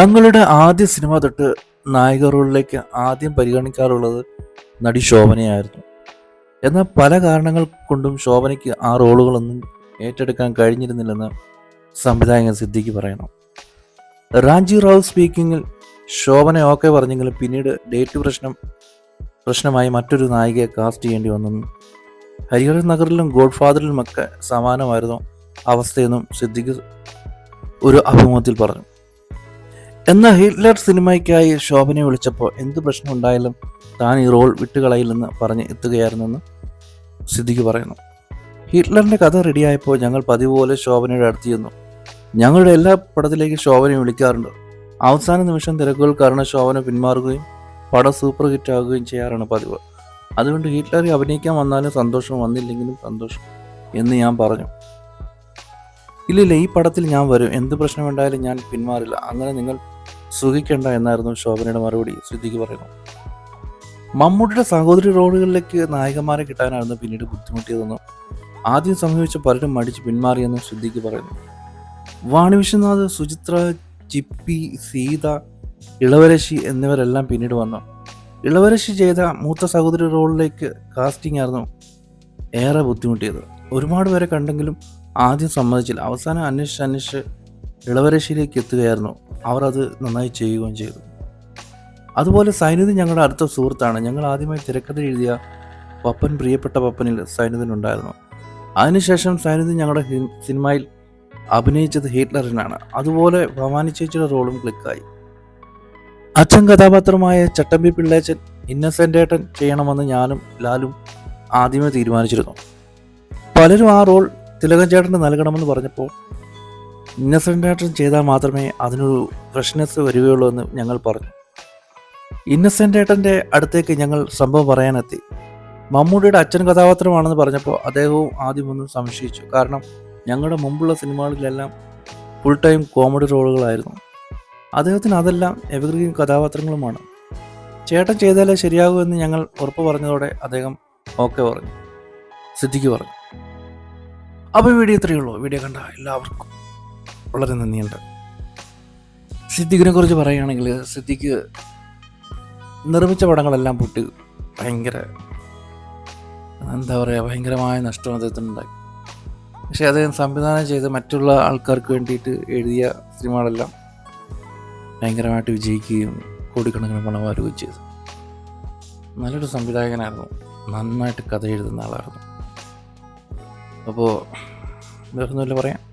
തങ്ങളുടെ ആദ്യ സിനിമ തൊട്ട് നായിക റോളിലേക്ക് ആദ്യം പരിഗണിക്കാറുള്ളത് നടി ശോഭനയായിരുന്നു. എന്നാൽ പല കാരണങ്ങൾ കൊണ്ടും ശോഭനയ്ക്ക് ആ റോളുകളൊന്നും ഏറ്റെടുക്കാൻ കഴിഞ്ഞിരുന്നില്ലെന്ന് സംവിധായകൻ സിദ്ദിഖ് പറയണം. റാഞ്ചി റാവു സ്പീക്കിങ്ങിൽ ശോഭന ഓക്കെ പറഞ്ഞെങ്കിലും പിന്നീട് ഡേറ്റ് പ്രശ്നം പ്രശ്നമായി മറ്റൊരു നായികയെ കാസ്റ്റ് ചെയ്യേണ്ടി വന്നെന്നും ഹരിഹരൻ നഗറിലും ഗോഡ് ഫാദറിലുമൊക്കെ സമാനമായിരുന്നു അവസ്ഥയെന്നും സിദ്ദിഖ് ഒരു അഭിമുഖത്തിൽ പറഞ്ഞു. എന്നാൽ ഹിറ്റ്ലർ സിനിമയ്ക്കായി ശോഭനയെ വിളിച്ചപ്പോൾ എന്ത് പ്രശ്നം ഉണ്ടായാലും താൻ ഈ റോൾ വിട്ടുകളയില്ലെന്ന് പറഞ്ഞ് എത്തുകയായിരുന്നെന്ന് സിദ്ദിഖ് പറയുന്നു. ഹിറ്റ്ലറിന്റെ കഥ റെഡിയായപ്പോൾ ഞങ്ങൾ പതിവ് പോലെ ശോഭനയുടെ അടുത്ത് ചെന്നു. ഞങ്ങളുടെ എല്ലാ പടത്തിലേക്ക് ശോഭനയെ വിളിക്കാറുണ്ട്. അവസാന നിമിഷം തിരക്കുകൾ കാരണം ശോഭന പിന്മാറുകയും പടം സൂപ്പർ ഹിറ്റ് ആകുകയും ചെയ്യാറാണ് പതിവ്. അതുകൊണ്ട് ഹിറ്റ്ലറെ അഭിനയിക്കാൻ വന്നാലും സന്തോഷം വന്നില്ലെങ്കിലും സന്തോഷം എന്ന് ഞാൻ പറഞ്ഞു. ഇല്ലില്ല ഈ പടത്തിൽ ഞാൻ വരും. എന്ത് പ്രശ്നമുണ്ടായാലും ഞാൻ പിന്മാറില്ല. അങ്ങനെ നിങ്ങൾ സുഖിക്കേണ്ട എന്നായിരുന്നു ശോഭനയുടെ മറുപടി. സിദ്ദിഖ് പറയുന്നു. മമ്മൂട്ടിയുടെ സഹോദരി റോളുകളിലേക്ക് നായകന്മാരെ കിട്ടാനായിരുന്നു പിന്നീട് ബുദ്ധിമുട്ടിയതെന്നും ആദ്യം സംഭവിച്ച പലരും മടിച്ച് പിന്മാറിയെന്നും സിദ്ദിഖ് പറയുന്നു. വാണി വിശ്വനാഥ് സുചിത്ര ചിപ്പി സീത ഇളവരശി എന്നിവരെല്ലാം പിന്നീട് വന്നു. ഇളവരശി ചെയ്ത മൂത്ത സഹോദരി റോളിലേക്ക് കാസ്റ്റിംഗ് ആയിരുന്നു ഏറെ ബുദ്ധിമുട്ടിയത്. ഒരുപാട് പേരെ കണ്ടെങ്കിലും ആദ്യം സമ്മതിച്ചില്ല. അവസാനം അന്വേഷിച്ച് അന്വേഷിച്ച് ഇളവരശിയിലേക്ക് എത്തുകയായിരുന്നു. അവർ അത് നന്നായി ചെയ്യുകയും ചെയ്തു. അതുപോലെ സൈനുദ്ദീൻ ഞങ്ങളുടെ അടുത്ത സുഹൃത്താണ്. ഞങ്ങൾ ആദ്യമായി തിരക്കഥ എഴുതിയ പപ്പൻ പ്രിയപ്പെട്ട പപ്പനിൽ സൈനുദ്ദീൻ ഉണ്ടായിരുന്നു. അതിനുശേഷം സൈനുദ്ദീൻ ഞങ്ങളുടെ സിനിമയിൽ അഭിനയിച്ചത് ഹിറ്റ്ലറിനാണ്. അതുപോലെ ഭവാനി ചേച്ചിയുടെ റോളും ക്ലിക്കായി. അച്ഛൻ കഥാപാത്രമായ ചട്ടമ്പി പിള്ളേച്ചൻ ഇന്നസെന്റ് ഏട്ടൻ ചെയ്യണമെന്ന് ഞാനും ലാലും ആദ്യമേ തീരുമാനിച്ചിരുന്നു. പലരും ആ റോൾ തിലകൻ ചേട്ടന് നൽകണമെന്ന് പറഞ്ഞപ്പോൾ ഇന്നസെന്റ് ഏട്ടൻ ചെയ്താൽ മാത്രമേ അതിനൊരു ഫ്രഷ്നെസ് വരികയുള്ളൂ എന്ന് ഞങ്ങൾ പറഞ്ഞു. ഇന്നസെന്റ് ഏട്ടന്റെ അടുത്തേക്ക് ഞങ്ങൾ സംഭവം പറയാനെത്തി. മമ്മൂട്ടിയുടെ അച്ഛൻ കഥാപാത്രമാണെന്ന് പറഞ്ഞപ്പോൾ അദ്ദേഹവും ആദ്യമൊന്നും സംശയിച്ചു. കാരണം ഞങ്ങളുടെ മുമ്പുള്ള സിനിമകളിലെല്ലാം ഫുൾ ടൈം കോമഡി റോളുകളായിരുന്നു. അദ്ദേഹത്തിന് അതെല്ലാം എവർഗ്രീൻ കഥാപാത്രങ്ങളുമാണ്. ചേട്ടൻ ചെയ്താലേ ശരിയാകൂ എന്ന് ഞങ്ങൾ ഉറപ്പ് പറഞ്ഞതോടെ അദ്ദേഹം ഓക്കെ പറഞ്ഞു. സിദ്ധിക്ക് പറഞ്ഞു. അപ്പോൾ വീഡിയോ ഇത്രയേ ഉള്ളൂ. വീഡിയോ കണ്ട എല്ലാവർക്കും വളരെ നന്ദിയുണ്ട്. സിദ്ദിഖിനെ കുറിച്ച് പറയുകയാണെങ്കിൽ സിദ്ദിഖ് നിർമ്മിച്ച പടങ്ങളെല്ലാം പൊട്ടി ഭയങ്കര എന്താ പറയുക ഭയങ്കരമായ നഷ്ടം അദ്ദേഹത്തിനുണ്ടായി. പക്ഷേ അദ്ദേഹം സംവിധാനം ചെയ്ത് മറ്റുള്ള ആൾക്കാർക്ക് വേണ്ടിയിട്ട് എഴുതിയ സിനിമകളെല്ലാം ഭയങ്കരമായിട്ട് വിജയിക്കുകയും കോടിക്കണക്കിന് പണം വരുകയും ചെയ്തു. നല്ലൊരു സംവിധായകനായിരുന്നു. നന്നായിട്ട് കഥ എഴുതുന്ന ആളായിരുന്നു. അപ്പോൾ വേറൊന്നുമില്ല പറയാം